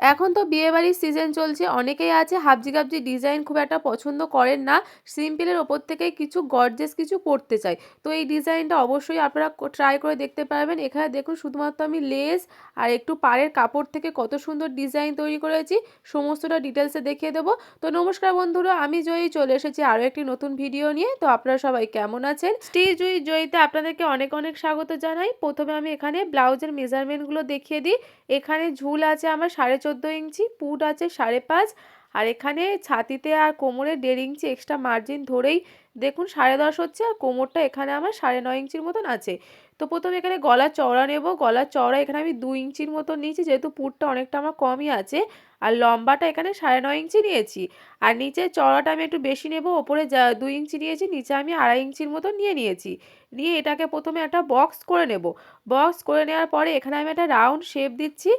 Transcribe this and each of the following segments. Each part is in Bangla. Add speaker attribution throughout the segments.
Speaker 1: এখন তো বিয়েবাড়ির সিজন চলছে, অনেকেই আছে হাবজি গাবজি ডিজাইন খুব একটা পছন্দ করেন না সিম্পলের ওপর থেকে কিছু গর্জেস কিছু পরতে চাই। তো এই ডিজাইনটা অবশ্যই আপনারা ট্রাই করে দেখতে পারবেন। এখানে দেখুন শুধুমাত্র আমি লেস আর একটু পাড়ের কাপড় থেকে কত সুন্দর ডিজাইন তৈরি করেছি, সমস্তটা ডিটেলসে দেখিয়ে দেবো। তো নমস্কার বন্ধুরা, আমি জয়ী চলে এসেছি আরও একটি নতুন ভিডিও নিয়ে। তো আপনারা সবাই কেমন আছেন? স্টিচ জয়ী জয়ীতে আপনাদেরকে অনেক অনেক স্বাগত জানাই। প্রথমে আমি এখানে ব্লাউজের মেজারমেন্টগুলো দেখিয়ে দিই। এখানে ঝুল আছে আমার সাড়ে চোদ্দ ইঞ্চি পুট আছে সাড়ে পাঁচ আর এখানে ছাতিতে আর কোমরে দেড় ইঞ্চি এক্সট্রা মার্জিন ধরেই দেখুন সাড়ে দশ হচ্ছে আর কোমরটা এখানে আমার সাড়ে নয় ইঞ্চির মতন আছে। তো প্রথমে এখানে গলা চওড়া নেব, গলা চওড়া এখানে আমি দু ইঞ্চির মতো নিয়েছি যেহেতু পুরটা অনেকটা আমার কমই আছে আর লম্বাটা এখানে সাড়ে নয় ইঞ্চি নিয়েছি। আর নিচে চওড়াটা আমি একটু বেশি নেব, ওপরে যা দুই ইঞ্চি নিয়েছি, নিচে আমি আড়াই ইঞ্চির মতো নিয়ে নিয়েছি। নিয়ে এটাকে প্রথমে একটা বক্স করে নেব। বক্স করে নেওয়ার পরে এখানে আমি একটা রাউন্ড শেপ দিচ্ছি।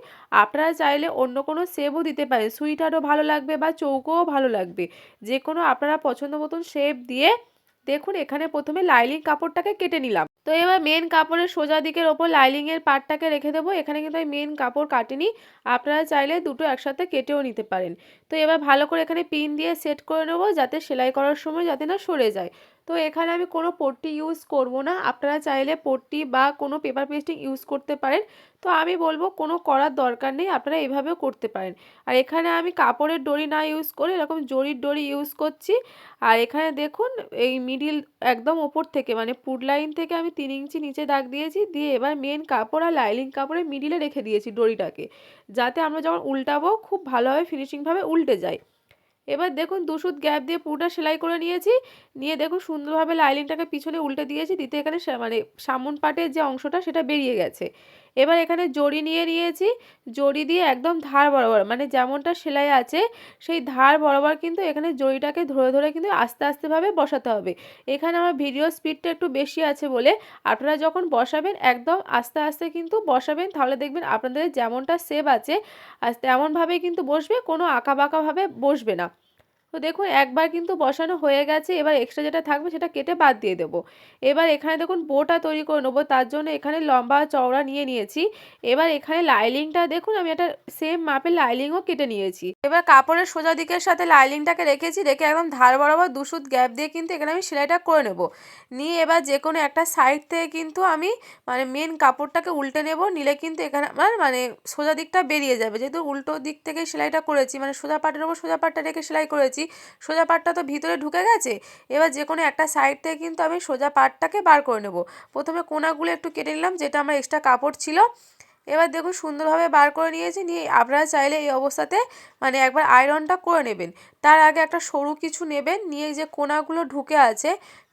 Speaker 1: আপনারা চাইলে অন্য কোনো শেপও দিতে পারেন। সুইটারও ভালো লাগবে বা চৌকোও ভালো লাগবে। যে কোনো আপনারা পছন্দ মতন শেপ দিয়ে দেখুন, এখানে প্রথমে লাইলিং কাপড়টাকে কেটে নিলাম। তো এবার মেন কাপড়ের সোজা দিকের ওপর লাইলিংয়ের পাটটাকে রেখে দেবো। এখানে কিন্তু আমি মেন কাপড় কাটিনি, আপনারা চাইলে দুটো একসাথে কেটেও নিতে পারেন। তো এবার ভালো করে এখানে পিন দিয়ে সেট করে নেব, যাতে সেলাই করার সময় যাতে না সরে যায়। তো এখানে আমি কোনো পট্টি ইউজ করব না। আপনারা চাইলে পট্টি বা কোনো পেপার পেস্টিং ইউজ করতে পারেন। তো আমি বলব কোনো করার দরকার নেই, আপনারা এভাবেও করতে পারেন। আর এখানে আমি কাপড়ের ডরি না ইউজ করে এরকম জরির ডরি ইউজ করছি। আর এখানে দেখুন, এই মিডিল একদম ওপর থেকে মানে পুড লাইন থেকে আমি তিন ইঞ্চি নিচে দাগ দিয়েছি, দিয়ে এবার মেন কাপড় আর লাইলিং কাপড়ে মিডিলে রেখে দিয়েছি ডরিটাকে যাতে আমরা যখন উল্টাবো, খুব ভালোভাবে ফিনিশিংভাবে উল্টে যায়। এবার দেখুন দুশুদ গ্যাপ দিয়ে পুরোটা সেলাই করে নিয়েছি। নিয়ে দেখুন সুন্দরভাবে লাইলিংটাকে পিছনে উল্টে দিয়েছি। দিতে এখানে মানে সামন পাটের যে অংশটা সেটা বেরিয়ে গেছে। এবার এখানে জড়ি নিয়ে নিয়েছি। জড়ি দিয়ে একদম ধার বরাবর মানে যেমনটা সেলাই আছে, সেই ধার বরাবর কিন্তু এখানে জড়িটাকে ধরে ধরে কিন্তু আস্তে আস্তেভাবে বসাতে হবে। এখানে আমার ভিডিও স্পিডটা একটু বেশি আছে বলে আপনারা যখন বসাবেন একদম আস্তে আস্তে কিন্তু বসাবেন। তাহলে দেখবেন আপনাদের যেমনটা সেভ আছে আর তেমনভাবে কিন্তু বসবে, কোনো আঁকা বাঁকাভাবে বসবে না। তো দেখুন, একবার কিন্তু বসানো হয়ে গেছে। এবার এক্সট্রা যেটা থাকবে সেটা কেটে বাদ দিয়ে দেবো। এবার এখানে দেখুন বোটা তৈরি করে নেব। তার জন্য এখানে লম্বা চওড়া নিয়ে নিয়েছি। এবার এখানে লাইলিংটা দেখুন, আমি একটা সেম মাপের লাইলিংও কেটে নিয়েছি। এবার কাপড়ের সোজা দিকের সাথে লাইলিংটাকে রেখেছি। রেখে একদম ধার বরাবর দুশুদ গ্যাপ দিয়ে কিন্তু এখানে আমি সেলাইটা করে নেব। নিয়ে এবার যে কোনো একটা সাইড থেকে কিন্তু আমি মানে মেন কাপড়টাকে উল্টে নেব। নিলে কিন্তু এখানে আমার মানে সোজা দিকটা বেরিয়ে যাবে। যেহেতু উল্টো দিক থেকে সেলাইটা করেছি মানে সোজা পাটের ওপর সোজা পাটটা রেখে সেলাই করেছি নিয়েছি সোজা পাটটা তো ভিতরে ঢুকে গেছে। এবার যে কোনো একটা সাইড থেকে কিন্তু আমি সোজা পাটটাকে বার করে নেব। প্রথমে কোনাগুলো একটু কেটে নিলাম, যেটা আমার এক্সট্রা কাপড় ছিল। এবার দেখুন সুন্দরভাবে বার করে নিয়েছি। নিয়ে আপনারা চাইলে এই অবস্থাতে মানে একবার আয়রনটা করে নেবেন। তার আগে একটা সরু কিছু নেবেন। নিয়ে যে কোনাগুলো ঢুকে আছে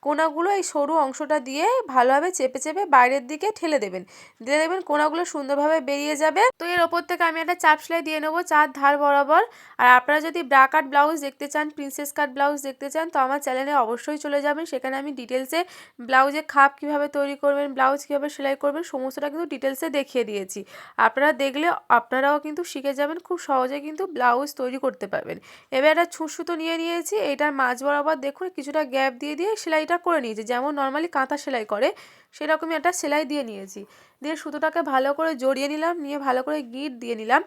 Speaker 1: কোনাগুলো এই সরু অংশটা দিয়ে ভালোভাবে চেপে চেপে বাইরের দিকে ঠেলে দেবেন। দিয়ে দেবেন, কোনাগুলো সুন্দরভাবে বেরিয়ে যাবে। তো এর ওপর থেকে আমি একটা চাপ সেলাই দিয়ে নেব চার ধার বরাবর। আর আপনারা যদি ব্রা কাট ব্লাউজ দেখতে চান, প্রিন্সেস কাট ব্লাউজ দেখতে চান, তো আমার চ্যানেলে অবশ্যই চলে যাবেন। সেখানে আমি ডিটেলসে ব্লাউজে খাপ কীভাবে তৈরি করবেন, ব্লাউজ কীভাবে সেলাই করবেন, সমস্তটা কিন্তু ডিটেলসে দেখিয়ে দিয়েছি। আপনারা দেখলে আপনারাও কিন্তু শিখে যাবেন, খুব সহজে কিন্তু ব্লাউজ তৈরি করতে পারবেন। এবার একটা ছুঁসুতো নিয়ে নিয়েছি, এটার মাঝ বরাবর দেখুন, কিছুটা গ্যাপ দিয়ে দিয়ে সেলাইটা সেলাইটা করে নিয়েছি। যেমন নর্মালি কাঁথা সেলাই করে, সেরকমই একটা সেলাই দিয়ে নিয়েছি। দিয়ে সুতোটাকে ভালো করে জড়িয়ে নিলাম, নিয়ে ভালো করে গিট দিয়ে নিলাম,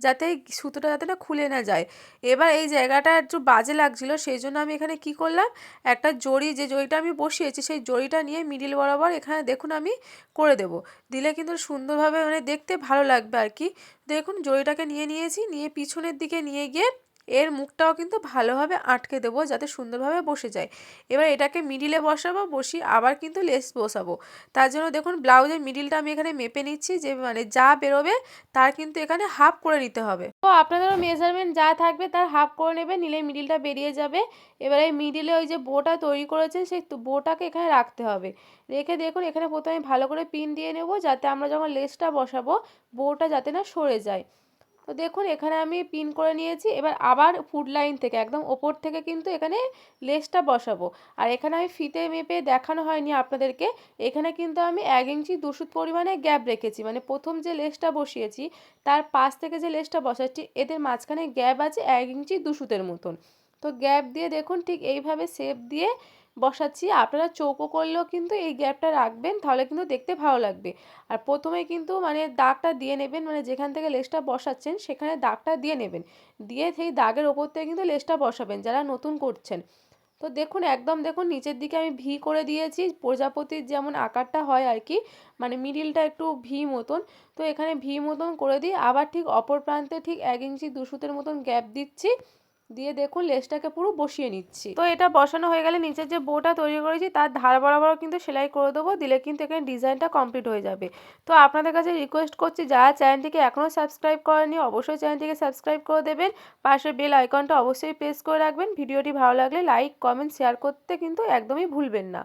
Speaker 1: যাতে সুতোটা যাতে না খুলে না যায়। এবার এই জায়গাটা একটু বাজে লাগছিল, সেই জন্য আমি এখানে কি করলাম, একটা জড়ি, যে জড়িটা আমি বসিয়েছি, সেই জড়িটা নিয়ে মিডিল বরাবর এখানে দেখুন আমি করে দেব। দিলে কিন্তু সুন্দরভাবে মানে দেখতে ভালো লাগবে আর কি। দেখুন জড়িটাকে নিয়ে নিয়েছি, নিয়ে পিছনের দিকে নিয়ে গিয়ে এর মুখটাও কিন্তু ভালোভাবে আটকে দেবো যাতে সুন্দরভাবে বসে যায়। এবার এটাকে মিডিলে বসাবো বসি আবার কিন্তু লেস বসাবো। তার জন্য দেখুন ব্লাউজের মিডিলটা আমি এখানে মেপে নিচ্ছি যে মানে যা বেরোবে তার কিন্তু এখানে হাফ করে নিতে হবে। তো আপনাদেরও মেজারমেন্ট যা থাকবে তার হাফ করে নেবে, নিলে মিডিলটা বেরিয়ে যাবে। এবার এই মিডিলে ওই যে বোটা তৈরি করেছে সেই বোটাকে এখানে রাখতে হবে। রেখে দেখুন এখানে প্রথমে ভালো করে পিন দিয়ে নেব যাতে আমরা যখন লেসটা বসাবো বোটা যাতে না সরে যায়। তো দেখুন, এখানে আমি পিন করে নিয়েছি। এবার আবার ফুড লাইন থেকে, একদম ওপর থেকে কিন্তু এখানে লেসটা বসাবো। আর এখানে আমি ফিতে মেপে দেখানো হয়নি আপনাদেরকে। এখানে কিন্তু আমি এক ইঞ্চি দুশুদ পরিমাণে গ্যাপ রেখেছি। মানে প্রথম যে লেসটা বসিয়েছি, তার পাশ থেকে যে লেসটা বসাচ্ছি, এদের মাঝখানে গ্যাপ আছে এক ইঞ্চি দুশুতের মতন। তো গ্যাপ দিয়ে দেখুন, ঠিক এইভাবে শেপ দিয়ে বসাচ্ছি। আপনারা চৌকো করলেও কিন্তু এই গ্যাপটা রাখবেন, তাহলে কিন্তু দেখতে ভালো লাগবে। আর প্রথমে কিন্তু মানে দাগটা দিয়ে নেবেন মানে যেখান থেকে লেসটা বসাচ্ছেন সেখানে দাগটা দিয়ে নেবেন। দিয়ে সেই দাগের ওপর থেকে কিন্তু লেসটা বসাবেন, যারা নতুন করছেন। তো দেখুন, একদম দেখুন, নিচের দিকে আমি ভি করে দিয়েছি, প্রজাপতির যেমন আকারটা হয় আর কি মানে মিডিলটা একটু ভি মতন। তো এখানে ভি মতন করে দিই আবার ঠিক অপর প্রান্তে ঠিক এক ইঞ্চি দু সুতের মতন গ্যাপ দিচ্ছি। দিয়ে দেখুন লেসটাকে পুরো বসিয়ে নিচ্ছি। তো এটা বসানো হয়ে গেলে নিচের যে বোটা তৈরি করেছি তার ধার বরাবর কিন্তু সেলাই করে দেবো, দিলে কিন্তু এখানে ডিজাইনটা কমপ্লিট হয়ে যাবে। তো আপনাদের কাছে রিকোয়েস্ট করছি, যারা চ্যানেলটিকে এখনও সাবস্ক্রাইব করেনি অবশ্যই চ্যানেলটিকে সাবস্ক্রাইব করে দেবেন। পাশের বেল আইকনটা অবশ্যই প্রেস করে রাখবেন। ভিডিওটি ভালো লাগলে লাইক কমেন্ট শেয়ার করতে কিন্তু একদমই ভুলবেন না।